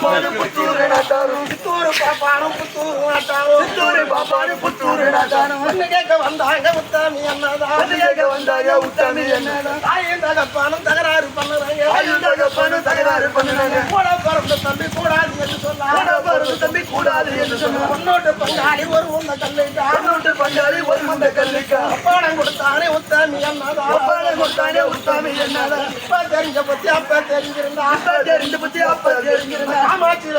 பாப்பானு புத்தூரு நாட்டாரும். புத்தூரு பாப்பானும் புத்தூரு நாட்டாரும். புத்தூரு பாப்பானு புத்தூரு நாட்டாரும். பொண்ணு கேட்க வந்தாங்க உத்தாமி என்னதான் கேட்க வந்தாங்க உத்தமி என்னதான் தாயும் தகப்பானும் தகராறு பண்ணுறாங்க. தாயும் தகப்பனும் தகராறு பண்ணுறாங்க. கூட பிறந்த தம்பி கூடாது என்று சொன்னா கூட பிறந்த தம்பி கூடாது என்று சொன்னார். பொண்ணோட்டு பங்காளி ஒரு உந்த கல்லைட்டா அண்ணோட்டு பங்காளி ஒரு மந்த கல்லிக்கா? பாடம் கொடுத்தானே உத்தாமி என்னதான் அப்பாடம் கொடுத்தானே உத்தாமி என்னதான் அப்ப தெரிஞ்ச பத்தி அப்ப தெரிஞ்சிருந்தா. அப்பா தெரிந்து பத்தி அப்பா தெரிஞ்சிருந்தா.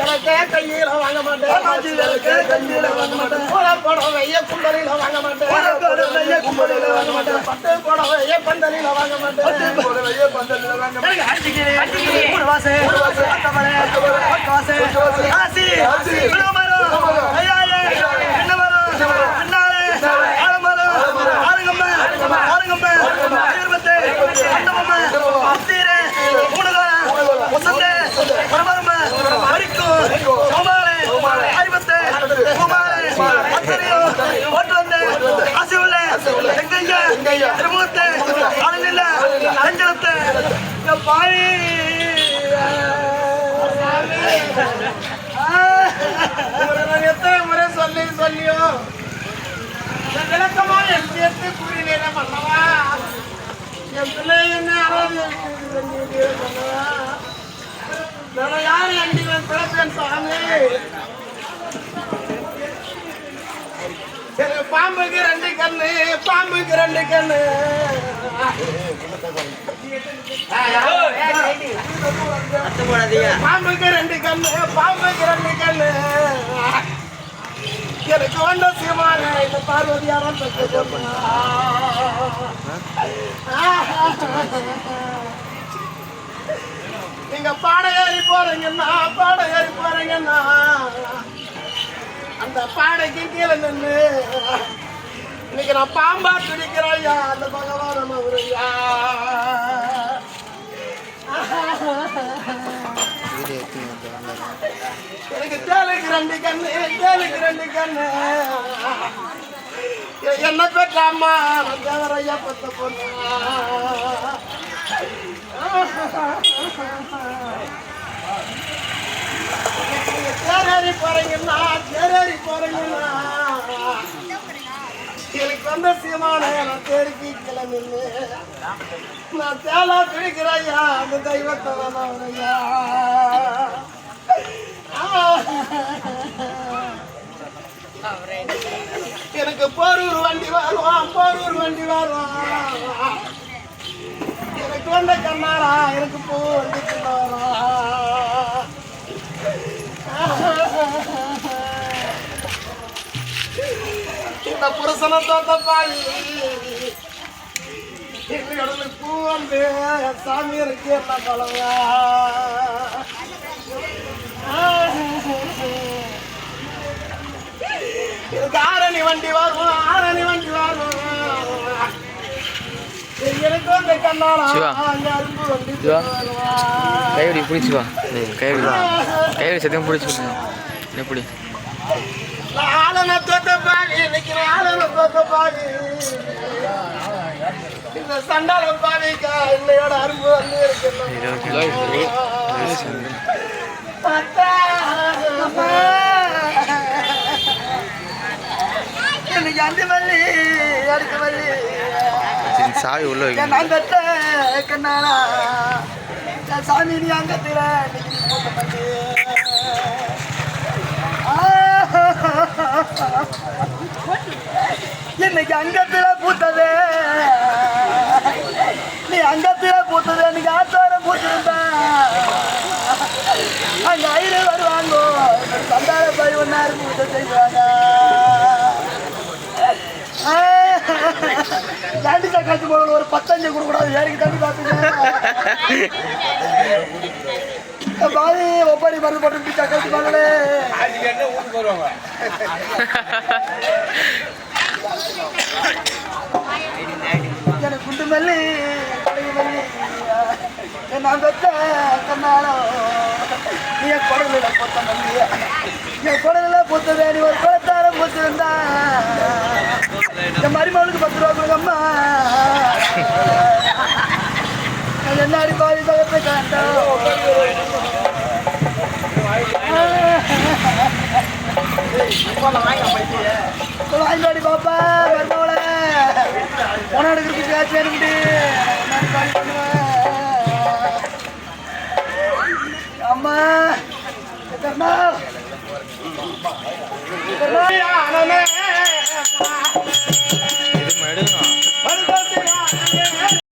விளக்க கையில வாங்க மாட்டேன். காமாட்சி விளக்க கையில வாங்க மாட்டேன். புடவைய குண்டலில வாங்க மாட்டேன். புடவைய கும்பலில வாங்க மாட்டேன். பட்டு புடவைய பந்தலில வாங்க மாட்டேன். பத்து புடவையே பந்தல்ல வாங்க மாட்டேன். மூணு வாசை அத்தமலை பத்து வாசை ஆசி ஆசி. விழுமரம் விழுமரம். ஐயாயே ஆறுகம்ம இருபத்து அண்டமம்ம அத்தீரே அஞ்சலத்தை எத்தனை முறை சொல்லி சொல்லியோ இந்த என் சேர்த்து கூறினேன் பண்ணவா என் பிள்ளை என்ன பண்ணவா நான் அண்டி பிழைப்பேன் சாமி பாம்புக்கு ரெண்டு கண்ணு பாம்புக்கு ரெண்டு கண்ணு. பாம்புக்கு ரெண்டு கண்ணு பாம்புக்கு ரெண்டு கண்ணு எனக்கு வந்த சீமான இந்த பார்வதியாரம் பெற்று சொன்னா நீங்க பாட ஏறி போறீங்கன்னா பாட ஏறி போறீங்கன்னா அந்த பாடைக்கு கீழே நின்று இன்னைக்கு நான் பாம்பா துடிக்கிறேன் ஐயா அந்த பகவான் ஐயா. எனக்கு தேலுக்கு ரெண்டு கண்ணு தேலுக்கு ரெண்டு கண்ணு. என்ன பெற்ற அம்மா நான் தேவரையா பெற்ற பொண்ணு? நீங்க தேரேறி போறீங்கன்னா தேரேறி போறீங்கன்னா. எனக்கு வந்த சீமான நான் தேடிக்கு கிளம்பின்னு நான் தேலா பிடிக்கிறாயா அந்த தெய்வத்தை வேணாயா எனக்கு போரூர் வண்டி வருவான் போரூர் வண்டி வருவான் எனக்கு வந்த கண்ணாரா எனக்கு பூ வண்டி இந்த புருஷனை தோத்த பூ வந்து சாமி இருக்கு என்ன பழவா எனக்கு ஆரணி வண்டி வரும் ஆரணி வண்டி வரும். எனக்கு வந்து கண்ணாரா சிவா. அங்க அரும்பு வண்டி சிவா. வரும் கைவிடி கைவிடி கைவிடி சத்தியம் பிடிச்சி எப்படி ஆளன இன்னைக்கு இந்த சண்டால பாவிக்கா இன்னையோட அரும்பு வந்து இருக்கு. அஞ்சு மல்லி அடுத்த மல்லி. சாவி உள்ள கண்ணாலா என் சாமி நீ இன்னைக்கு போட்ட மல்லி. இன்னைக்கு அங்கத்துல பூத்தது. நீ அங்கத்துல பூத்தது எனக்கு ஆத்தாரம் பூத்திருந்தா. அங்க ஐயர் வருவாங்க சந்தார பை ஒன்னாரு பூத்த செய்வாங்க. ஜாண்டி சக்காத்து போல ஒரு பத்தஞ்சு கொடுக்க கூடாது ஏறிக்கு தம்பி பாதி ஒப்பாரி மருந்து போட்டு சக்காத்து பாங்களே எனக்கு குண்டு மல்லி மல்லி. நான் பெற்ற கண்ணாலும் என் குடலில் பொத்த மல்லி என் குடலில் பொத்ததே நீ ஒரு குளத்தார பொத்திருந்தா. என் மருமகளுக்கு பத்து ரூபா கொடுங்கம்மா. என்ன பாதி தகத்தை காட்டோம் வாங்கி பாப்பா வருமாவளை உன எடுக்கிறதுக்கு ஆச்சு كرمال كرمال على ما